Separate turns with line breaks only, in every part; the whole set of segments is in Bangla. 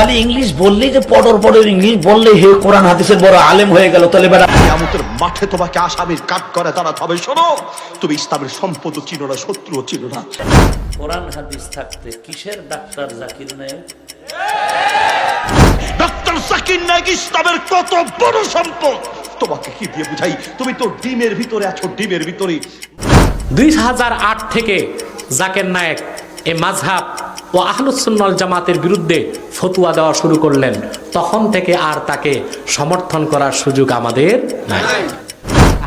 খালি ইংলিশ বললেই যে পডর পডর ইংলিশ বললেই হে কোরআন হাদিসের বড় আলেম হয়ে গেল তাহলে বেটা
কিয়ামতের মাঠে তোমাকে আসামির কাট করে তারা তবে শোনো তুমি ইসলামের সম্পদ চিনো না শত্রু চিনো না।
কোরআন হাদিস থাকতে কিসের ডাক্তার জাকির নায়ক?
ডক্টর জাকির নায়ক ইসলামের কত বড় সম্পদ? তোমাকে কি দিয়ে বুঝাই? তুমি তো ডিমের ভিতরে আছো ডিমের ভিতরে
দুই হাজার আট থেকে জাকের নায়েক এ মাঝহাব ও আহলুসুন্নল জামাতের বিরুদ্ধে ফতুয়া দেওয়া শুরু করলেন। তখন থেকে আর তাকে সমর্থন করার সুযোগ আমাদের নাই।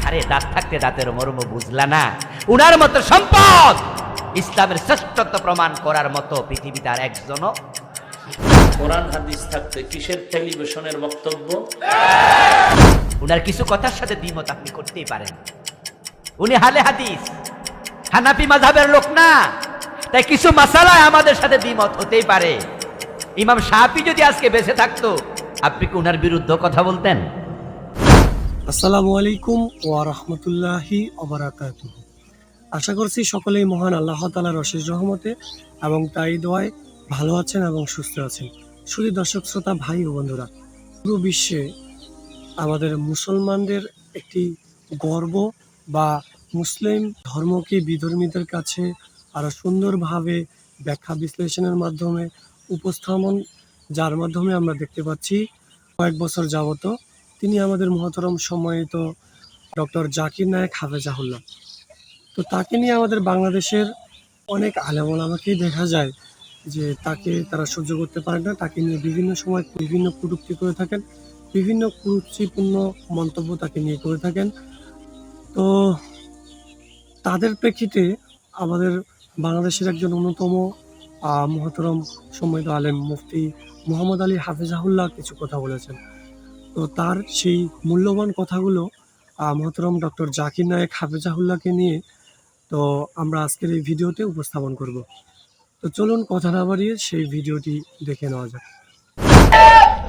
আরে দাঁত থাকতে দাঁতের মর্ম বুঝলা না। উনার মতো সম্পদ ইসলামের শ্রেষ্ঠত্ব প্রমাণ করার মতো পৃথিবীতে আর একজনও
কোরআন হাদিস থাকতে কিসের টেলিভিশনের বক্তব্য?
উনার কিছু কথার সাথে দ্বিমত আপনি করতেই পারেন। উনি হালে হাদিস। হানাফি মাঝাবের লোক না। তাই কিছু মাসালায় আমাদের সাথে দ্বিমত হতেই পারে। ইমাম সাহাবি যদি আজকে বেঁচে থাকতো, আপনি কি উনার বিরুদ্ধে কথা বলতেন?
আসসালামু আলাইকুম ওয়া রাহমাতুল্লাহি অবরাকাত আশা করছি সকলেই মহান আল্লাহ তালার অশেষ রহমতে এবং তাই দোয়ায় ভালো আছেন এবং সুস্থ আছেন। শুধু দর্শক, শ্রোতা, ভাই ও বন্ধুরা, পুরো বিশ্বে আমাদের মুসলমানদের একটি গর্ব বা মুসলিম ধর্মকে বিধর্মীদের কাছে আরও সুন্দরভাবে ব্যাখ্যা বিশ্লেষণের মাধ্যমে উপস্থাপন, যার মাধ্যমে আমরা দেখতে পাচ্ছি কয়েক বছর যাবত তিনি আমাদের মহতরম সম্মানিত ডক্টর জাকির নায়েক হাফেজাহুল্লাহ। তো তাকে নিয়ে আমাদের বাংলাদেশের অনেক আলেমলামাকেই দেখা যায় যে তাকে তারা সহ্য করতে পারে না, তাকে নিয়ে বিভিন্ন সময় বিভিন্ন কটূক্তি করে থাকেন, বিভিন্ন কুরুচিপূর্ণ মন্তব্য তাকে নিয়ে করে থাকেন। তো তাদের প্রেক্ষিতে আমাদের বাংলাদেশের একজন অন্যতম মহতরম সম্মানিত আলেম মুফতি মোহাম্মদ আলী হাফিজাহুল্লাহ কিছু কথা বলেছেন। তো তার সেই মূল্যবান কথাগুলো মহতরম ডক্টর জাকির নায়েক হাফিজাহুল্লাহকে নিয়ে, তো আমরা আজকের এই ভিডিওতে উপস্থাপন করব। তো চলুন কথা না বাড়িয়ে সেই ভিডিওটি দেখে নেওয়া যাক।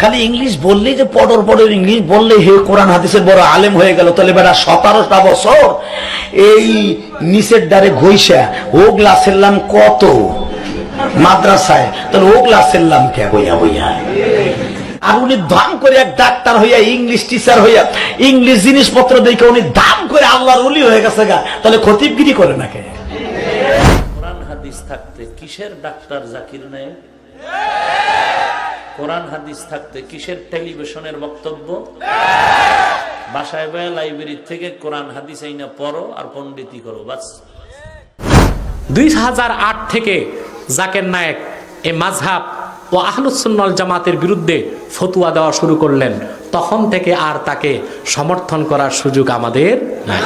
খালি ইংলিশ বললেই যে পডর পডর ইংলিশ বললেই হে কোরআন হাদিসের বড় আলেম হয়ে গেল। তাহলে বেটা সতেরোটা বছর এই নিচের দ্বারে ঘইসা ও গ্লাসেরলাম কত? মাদ্রাসায়। তাহলে ও গ্লাসেরলাম কে? বইয়া বইয়া। আর উনি দাম করে এক ডাক্তার হইয়া, ইংলিশ টিচার হইয়া, ইংলিশ জিনিসপত্র দেখে উনি দাম করে আল্লাহর উলি হয়ে গেছে গা। তাহলে খতিবগিরি করে নাকি কোরআন হাদিস থাকতে কিসের ডাক্তার জাকির নায়ক কোরআন হাদিস থাকতে কিসের টেলিভিশনের বক্তব্য? বাসায় বয়া লাইব্রেরি থেকে কোরআন হাদিস আইনা পড়ো আর পণ্ডিতি করো, বাস।
দুই হাজার আট থেকে জাকের নায়েক এ মাঝহাব ও আহলুসুন্নল জামাতের বিরুদ্ধে ফতুয়া দেওয়া শুরু করলেন। তখন থেকে আর তাকে সমর্থন করার সুযোগ আমাদের নাই।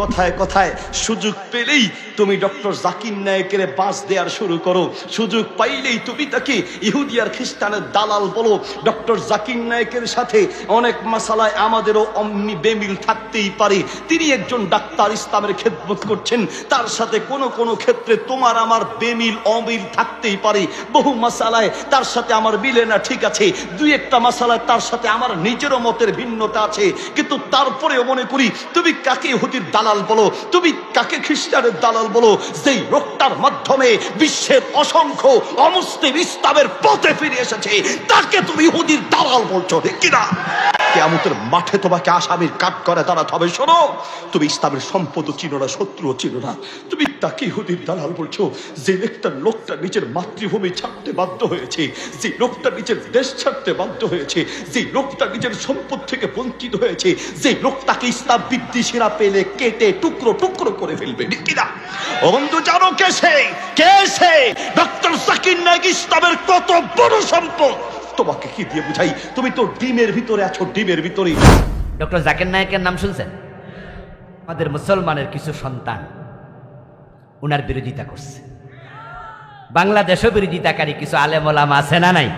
কথায় কথায় সুযোগ পেলেই তুমি ডক্টর জাকির নায়কের বাস দেওয়ার শুরু করো। সুযোগ পাইলেই তুমি তাকে ইহুদি আর খ্রিস্টানের দালাল বলো। ডক্টর জাকির নায়কের সাথে অনেক মাসালায় আমাদেরও অমনি বেমিল থাকতেই পারে। তিনি একজন ডাক্তার ইসলামের খেদমত করছেন। তার সাথে কোনো কোনো ক্ষেত্রে তোমার আমার বেমিল, অমিল থাকতেই পারে। বহু মাসালায় তার সাথে আমার মিলে না, ঠিক আছে। দুই একটা মাসালায় তার সাথে আমার নিজেরও মতের ভিন্নতা আছে। কিন্তু তারপরেও মনে করি, তুমি কাকে ইহুদির দালাল বলো? তুমি কাকে খ্রিস্টানের দালাল বলো, যেই রোগটার মাধ্যমে বিশ্বের অসংখ্য অমুসলিম ইসলামের পথে ফিরে এসেছে, তাকে তুমি হুদির দালাল বলছো কিনা? কেয়ামতের মাঠে তোমাকে আসামির কাট করে তারা তবে শোনো, তুমি ইসলামের সম্পদ চিনো না, শত্রু চিনো না। তুমি তাকে ইহুদির দালাল বলছো, যে লোকটা লোকটা নিজের মাতৃভূমি ছাড়তে বাধ্য হয়েছে, যে লোকটা নিজের দেশ ছাড়তে বাধ্য হয়েছে, যে লোকটা নিজের সম্পদ থেকে বঞ্চিত হয়েছে, যে লোকটাকে ইসলাম বিদ্বেষীরা পেলে কেটে টুকরো টুকরো করে ফেলবে। ও বন্ধু, জানো কে সে? কে সে? ডক্টর জাকির নায়ক ইসলামের কত বড় সম্পদ? তোমাকে কি দিয়ে বুঝাই? তুমি তো ডিমের ভিতরে আছো, ডিমের ভিতরে
ডক্টর জাকির নায়কের নাম শুনছেন? আমাদের মুসলমানের কিছু সন্তান উনার বিরোধিতা করছে। বাংলাদেশও বিরোধিতাকারী কিছু আলেম ওলামা আছে না নাই?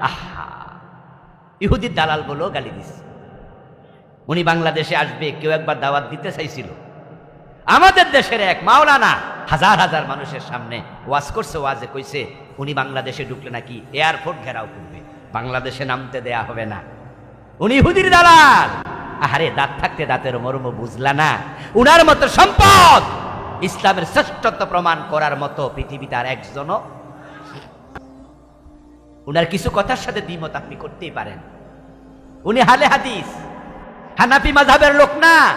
আহা! ইহুদির দালাল বলেও গালি দিছে। উনি বাংলাদেশে আসবে, কেউ একবার দাওয়াত দিতে চাইছিল। আমাদের দেশের এক মাওলানা হাজার হাজার মানুষের সামনে ওয়াজ করছে, ওয়াজে কইছে উনি বাংলাদেশে ঢুকলে নাকি এয়ারপোর্ট ঘেরাও করবে। বাংলাদেশে নামতে দেয়া হবে না। উনি হুদির দালাল। আহারে, দাঁত থাকতে দাঁতের মর্ম বুঝলা না। উনার মতো সম্পদ ইসলামের শ্রেষ্ঠত্ব প্রমাণ করার মতো পৃথিবীতে আর একজনও উনার কিছু কথার সাথে দ্বিমত আপনি করতেই পারেন। উনি হালে হাদিস। হানাফি মাঝাবের লোক না।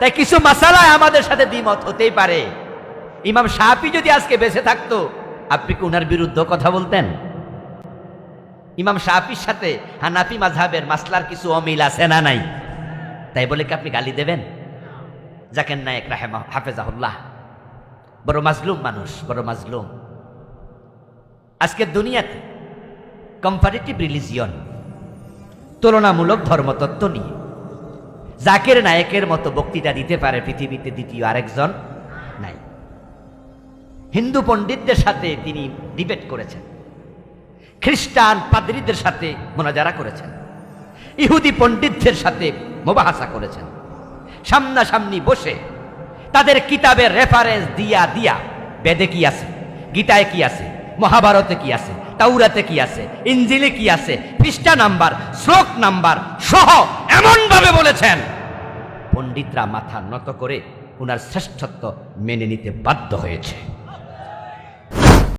তাই কিছু মাসালায় আমাদের সাথে দ্বিমত হতেই পারে। ইমাম সাহাপি যদি আজকে বেঁচে থাকতো আপনি কি উনার বিরুদ্ধে কথা বলতেন? ইমাম সাহাপির সাথে হানাফি মাঝাবের মাসলার কিছু অমিল আছে না নাই? তাই বলে কি আপনি গালি দেবেন? জাকের নায়ক রাহেমা হাফেজাহুল্লাহ। বড় মাজলুম মানুষ, বড় মাজলুম। আজকের দুনিয়াতে কম্পারেটিভ রিলিজিয়ন তুলনামূলক ধর্মতত্ত্ব নিয়ে। জাকের নায়কের মতো বক্তৃতা দিতে পারে পৃথিবীতে দ্বিতীয় আরেকজন নাই। হিন্দু পণ্ডিতদের সাথে তিনি ডিবেট করেছেন। খ্রিস্টান পাদ্রীদের সাথে মোনাজারা করেছেন। ইহুদি পণ্ডিতদের সাথে মোবাহাসা করেছেন। সামনাসামনি বসে তাদের কিতাবের রেফারেন্স দিয়া দিয়া বেদে কি আছে, গীতায় কি আছে, মহাভারতে কি আছে তাউরাতে কি আছে, ইঞ্জিলে কি আছে, পৃষ্ঠা নাম্বার, শ্লোক নাম্বার সহ এমন ভাবে বলেছেন। পণ্ডিতরা মাথা নত করে ওনার শ্রেষ্ঠত্ব মেনে নিতে বাধ্য হয়েছে।